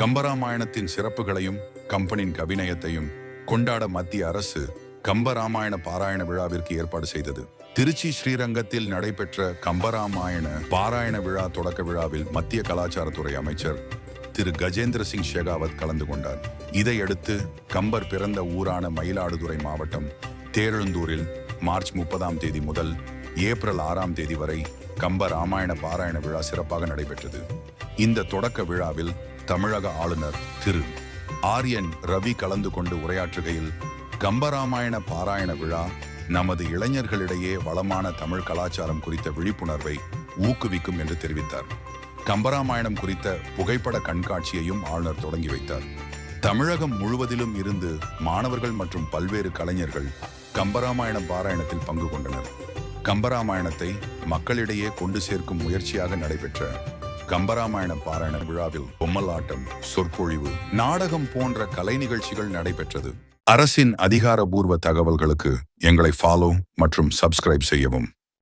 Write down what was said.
கம்பராமாயணத்தின் சிறப்புகளையும் கம்பனின் கவிநயத்தையும் கொண்டாட மத்திய அரசு கம்பராமாயண பாராயண விழாவிற்கு ஏற்பாடு செய்தது. திருச்சி ஸ்ரீரங்கத்தில் நடைபெற்ற கம்பராமாயண பாராயண விழா தொடக்க விழாவில் மத்திய கலாச்சாரத்துறை அமைச்சர் திரு. கஜேந்திர சிங் ஷெகாவத் கலந்து கொண்டார். இதையடுத்து கம்பர் பிறந்த ஊரான மயிலாடுதுறை மாவட்டம் தேரெழுந்தூரில் மார்ச் முப்பதாம் தேதி முதல் ஏப்ரல் ஆறாம் தேதி வரை கம்ப ராமாயண பாராயண விழா சிறப்பாக நடைபெற்றது. இந்த தொடக்க விழாவில் தமிழக ஆளுநர் திரு. ஆரியன் ரவி கலந்து கொண்டு உரையாற்றுகையில் கம்பராமாயண பாராயண விழா நமது இளைஞர்களிடையே வளமான தமிழ் கலாச்சாரம் குறித்த விழிப்புணர்வை ஊக்குவிக்கும் என்று தெரிவித்தார். கம்பராமாயணம் குறித்த புகைப்பட கண்காட்சியையும் ஆளுநர் தொடங்கி வைத்தார். தமிழகம் முழுவதிலும் இருந்து மாணவர்கள் மற்றும் பல்வேறு கலைஞர்கள் கம்பராமாயணம் பாராயணத்தில் பங்கு கொண்டனர். கம்பராமாயணத்தை மக்களிடையே கொண்டு சேர்க்கும் முயற்சியாக நடைபெற்ற கம்பராமாயண பாராயண விழாவில் பொம்மலாட்டம் சொற்பொழிவு நாடகம் போன்ற கலை நிகழ்ச்சிகள் நடைபெற்றது. அரசின் அதிகாரபூர்வ தகவல்களுக்கு எங்களை ஃபாலோ மற்றும் சப்ஸ்கிரைப் செய்யவும்.